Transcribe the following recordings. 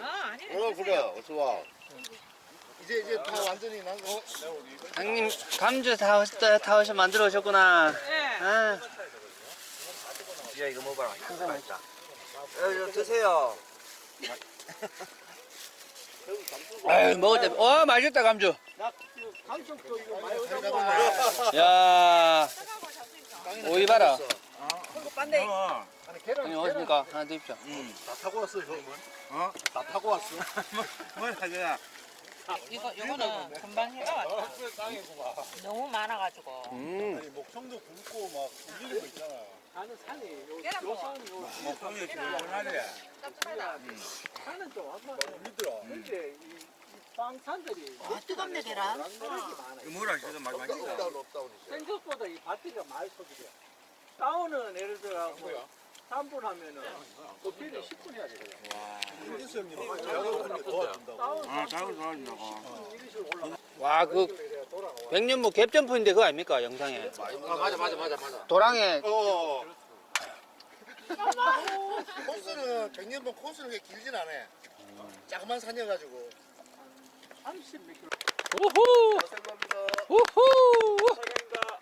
아, 아니. 어 그래 어서 와 이제 이제 다 완전히 난 거. 형님 감주 다 오셨다 다 오셔 만들어 오셨구나. 예. 아, 야 이거 먹어봐라. 진짜 맛있다. 어, 이거 드세요. 아유, 먹을 때, 어 맛있다 감주. 감쪽도 이거 많이 오잖아. 야, 오이 봐라. 반대. 아니 계란 형님 어십니까? 하나 드십시오. 다 타고 왔어 형은. 어? 다 타고 왔어. 뭘 하자. 이거 이거는 금방 해가 왔다. 너무 많아가지고. 음, 목청도 굵고 막 울리는 거 있잖아. 나는 산이 요, 계란 먹어. 먹방이 시원하네. 산은 좀 아마 울리더라. 근데 이, 이 빵산들이 아, 뜨겁네 계란. 뭐라 맛 맛있다. 업다운 업다운이죠. 생각보다 이 밭이가 많이 소득이야. 다운은 예를 들어 3분 하면은 도피는 10분 해야 돼. 윤수 형님 작업을 도와준다고. 다운 아, 작은 좋아진다고. 와, 그 백년무 갭점프인데 그거 아닙니까 영상에? 아, 맞아, 맞아, 맞아, 맞아. 도랑에 어. 코스는 백년번 코스는 그렇게 길진 않아. 자그만 산이어가지고. 30몇 킬로. 우후. 우후, 사장입니다.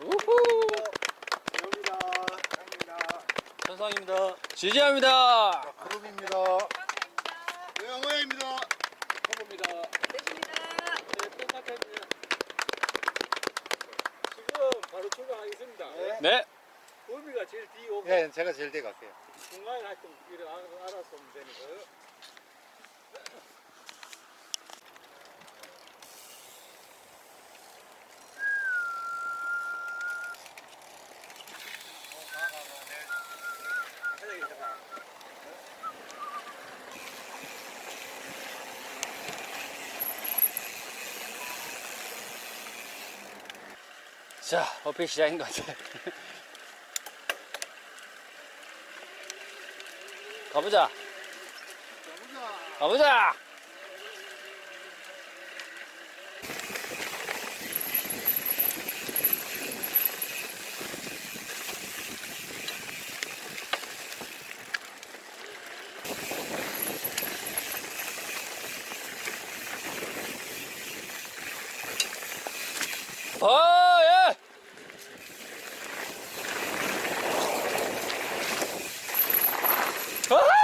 우후. 감사합니다. 감사합니다. 천상입니다. 지지합니다. 그룹입니다. 호봅니다. 됐습니다. 네, 똑같아요. 지금 바로 출발하겠습니다. 네. 도미가 제일 뒤에 오고 예, 제가 제일 뒤에 갈게요. 중간에 하여튼 이래 알- 알아서 오면 되니까요. 자, 어필 시작인 것 같아. 가보자. 가보자. 어, 예. 아!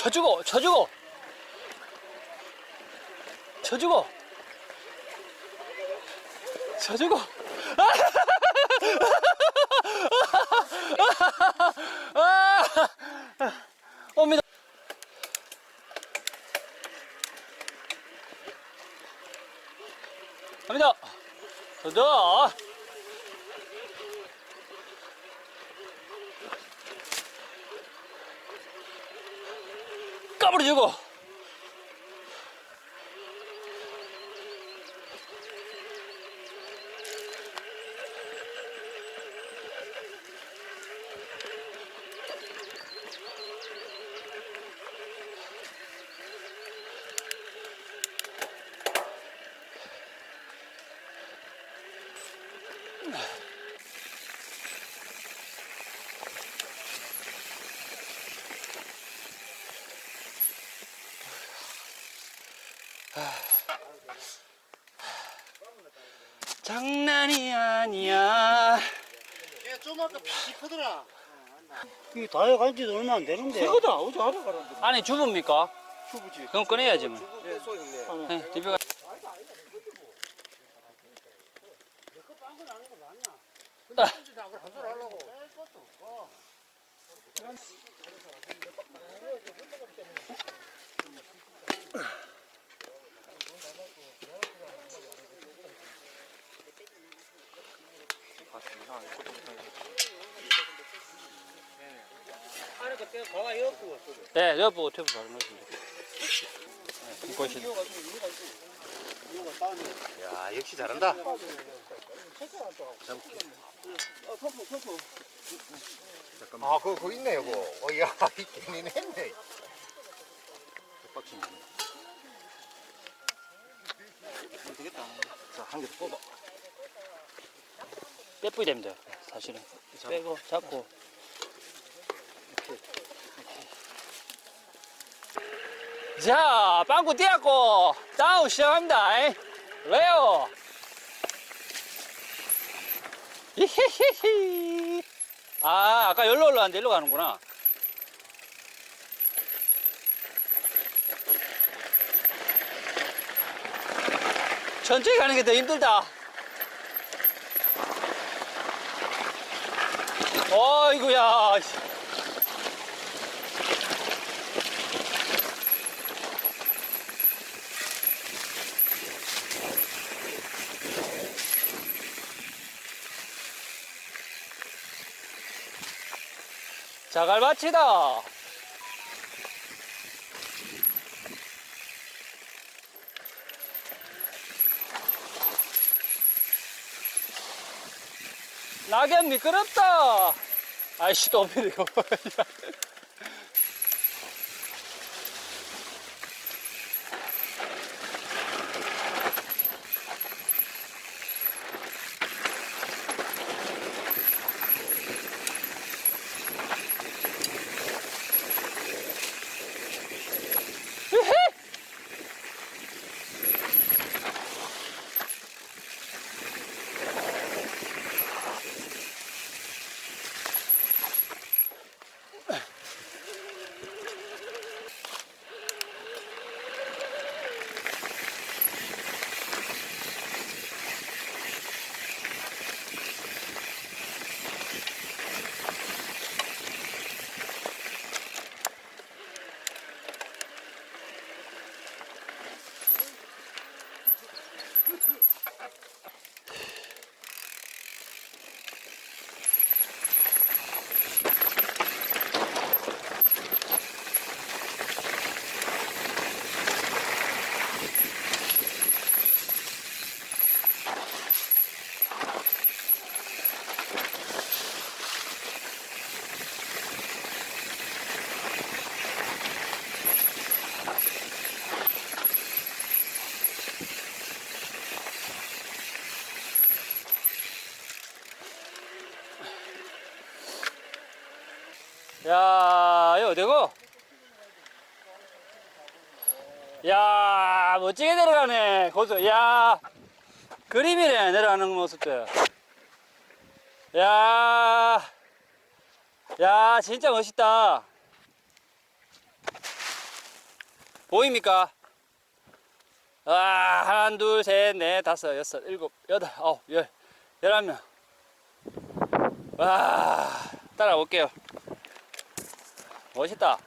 쳐주고, 쳐주고. 쳐주고. 쳐주고. 옵니다. 갑니다. 더 까버려주고. 장난이 아니야. 얘좀 아까 피 크더라. 이게 다 해간 지도 얼마 안 되는데. 이거다. 어제 알아 가는데. 안에 주부입니까? 주부지. 그럼 꺼내야지 뭐. 네, 소 있네. 네, 그때 가가 엮고. 네, 여보 이어가지고 이어가 다음에 야 역시 잘한다. 터프 아, 그거, 그거 있네, 이거. 어, 야, 있긴 했네. 자, 한 개 더 뽑아. 빼뿌이 됩니다, 사실은. 빼고, 잡고. 자, 빵꾸 띄었고, 다운 시작합니다. 잉? 왜요? 히히히히. 아, 아까 여기로 올라왔는데 일로 가는구나. 천천히 가는 게 더 힘들다. 씨. 자갈밭이다. 낙엽 미끄럽다. 아이씨, 또이 거 어디고? 야, 멋지게 내려가네. 고수. 야, 그림이네, 내려가는 모습들. 야, 야, 진짜 멋있다. 보입니까? 와, 하나, 둘, 셋, 넷, 다섯, 여섯, 일곱, 여덟, 아홉, 열, 열한 명. 와, 따라올게요. 멋있다.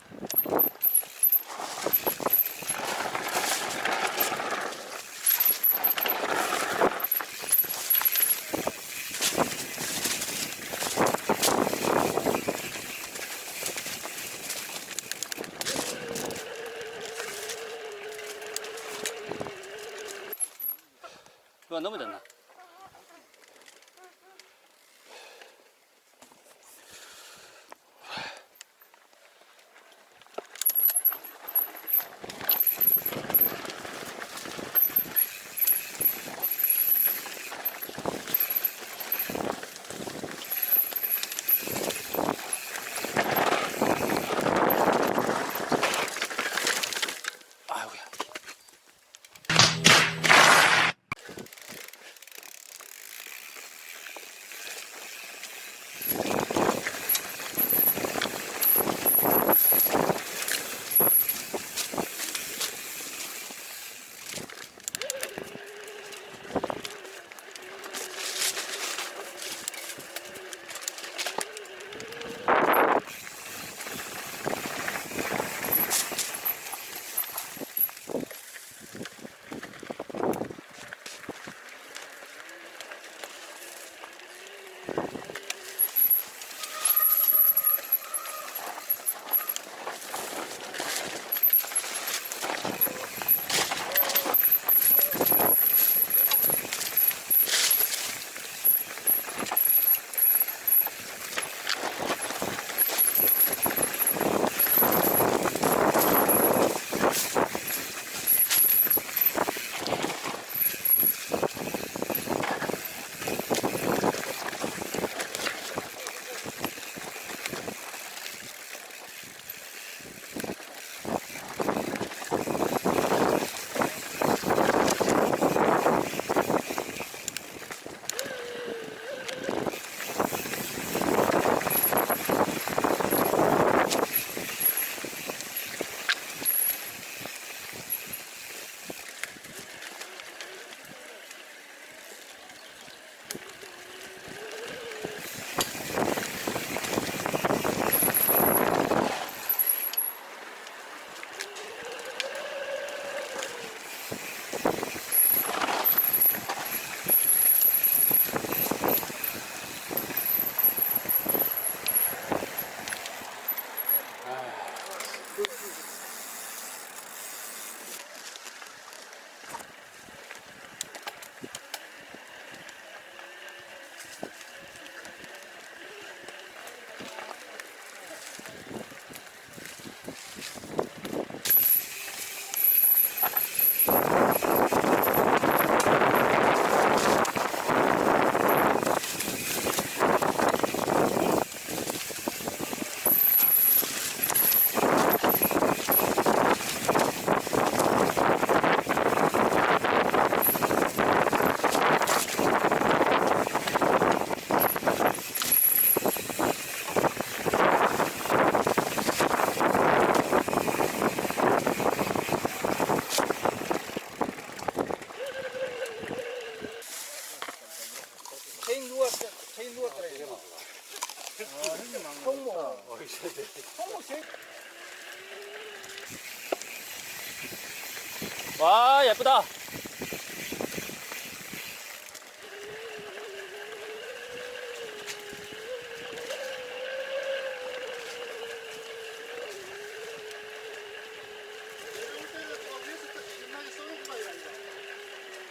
이쁘다.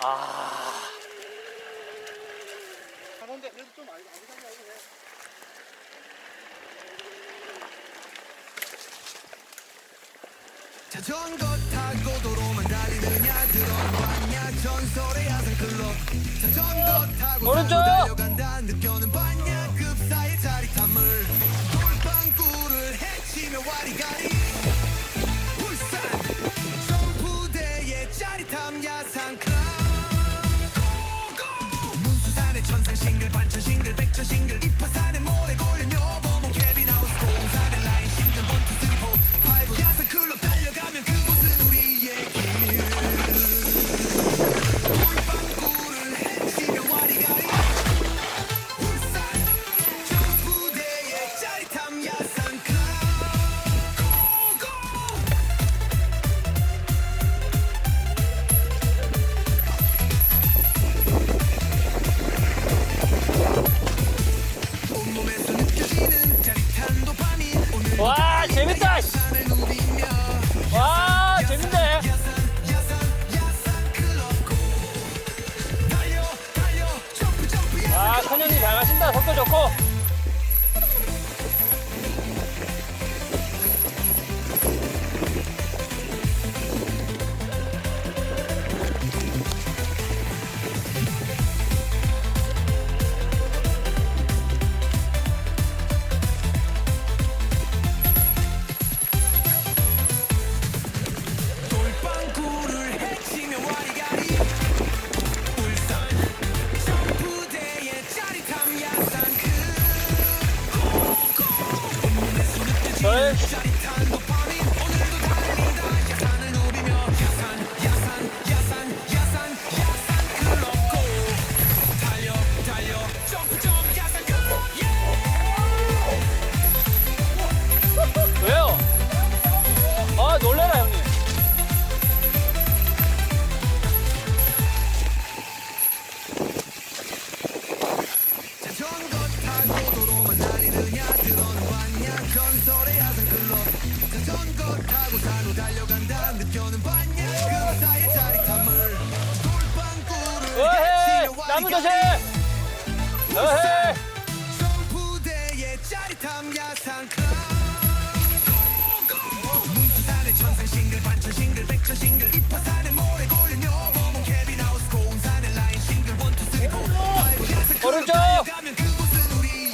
아. 가는데 그래도 좀 아니 아니 아니 해. 자전거 타고 도로만 달리느냐? 들어봤냐 전설의 하산클로 자전거 타고 달려간다. 느껴는 봤냐 급사의 자리함을 돌방구를 해치며 와리가리. 천상싱글 반찬 싱글 백천싱글 이파산.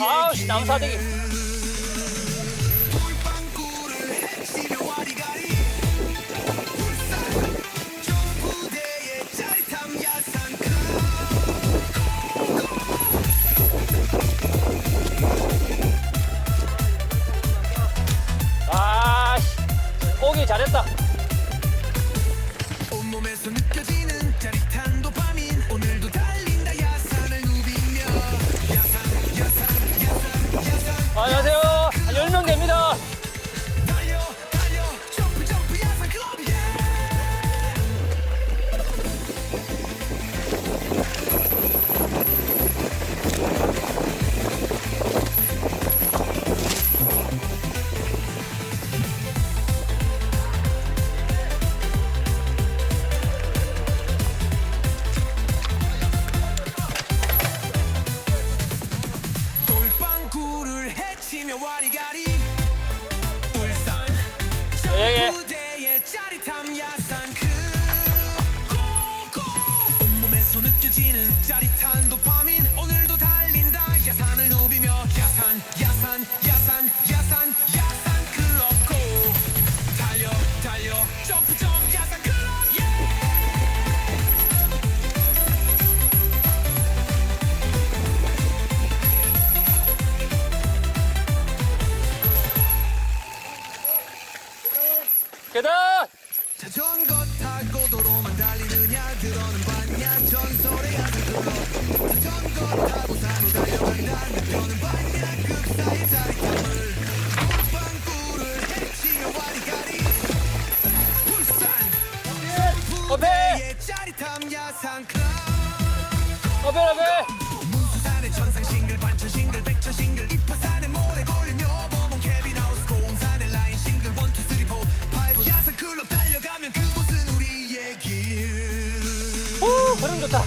아우씨 남사대기. 아씨 오기 잘했다. 흐름 좋다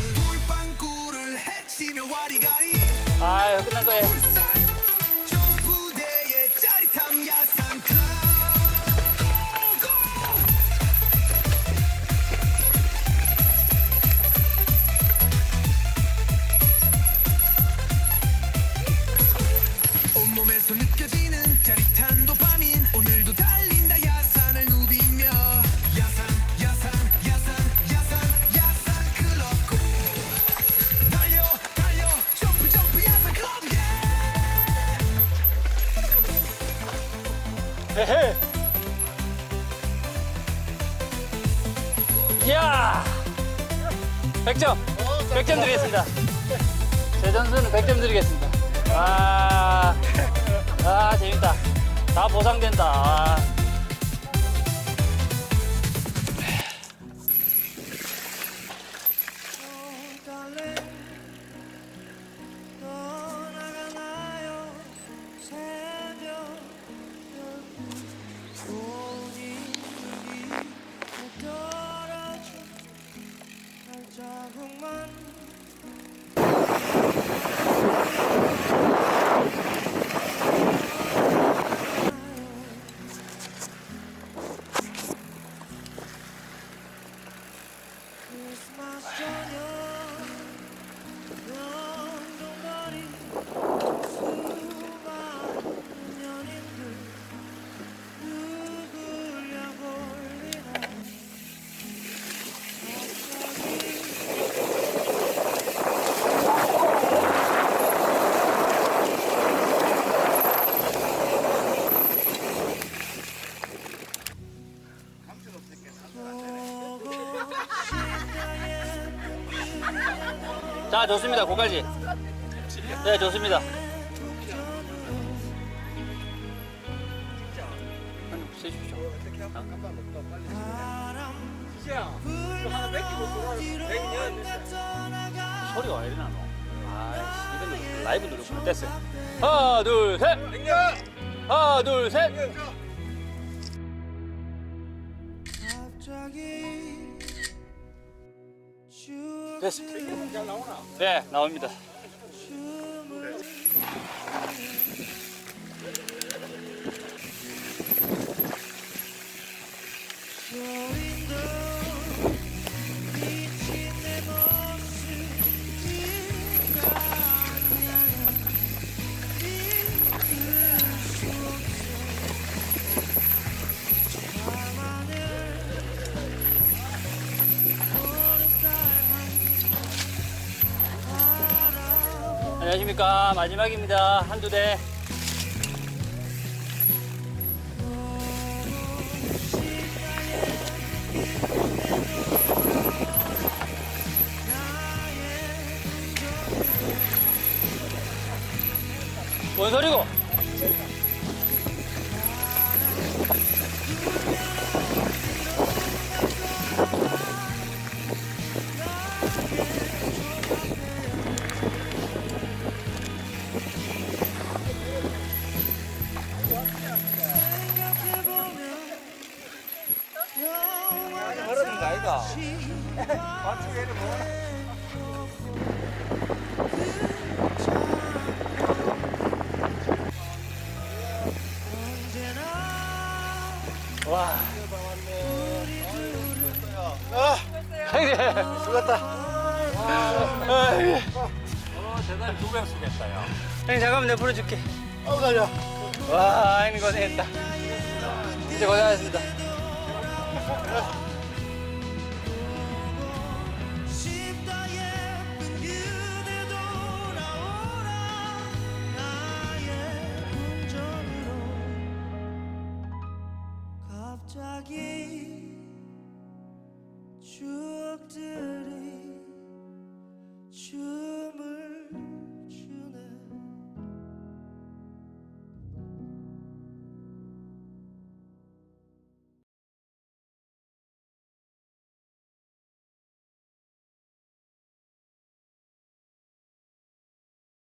아유 끝났어요. 에헤. 이야! 100점! 100점 드리겠습니다. 제 점수는 100점 드리겠습니다. 아, 아 재밌다. 다 보상된다. 아. 자, 좋습니다. 고까지. 네, 좋습니다. 소리가 왜 이리 나노? 아, 이건 라이브 누르고 됐어 하나, 둘, 셋! 하나, 둘, 셋! 갑자기 됐습니다. 잘 나오나? 네, 나옵니다. 네. 안녕하십니까. 마지막입니다. 한두 대. 내가 불어줄게. 어, 가자. 와, 아이는 고생했다. 진짜 고생하셨습니다.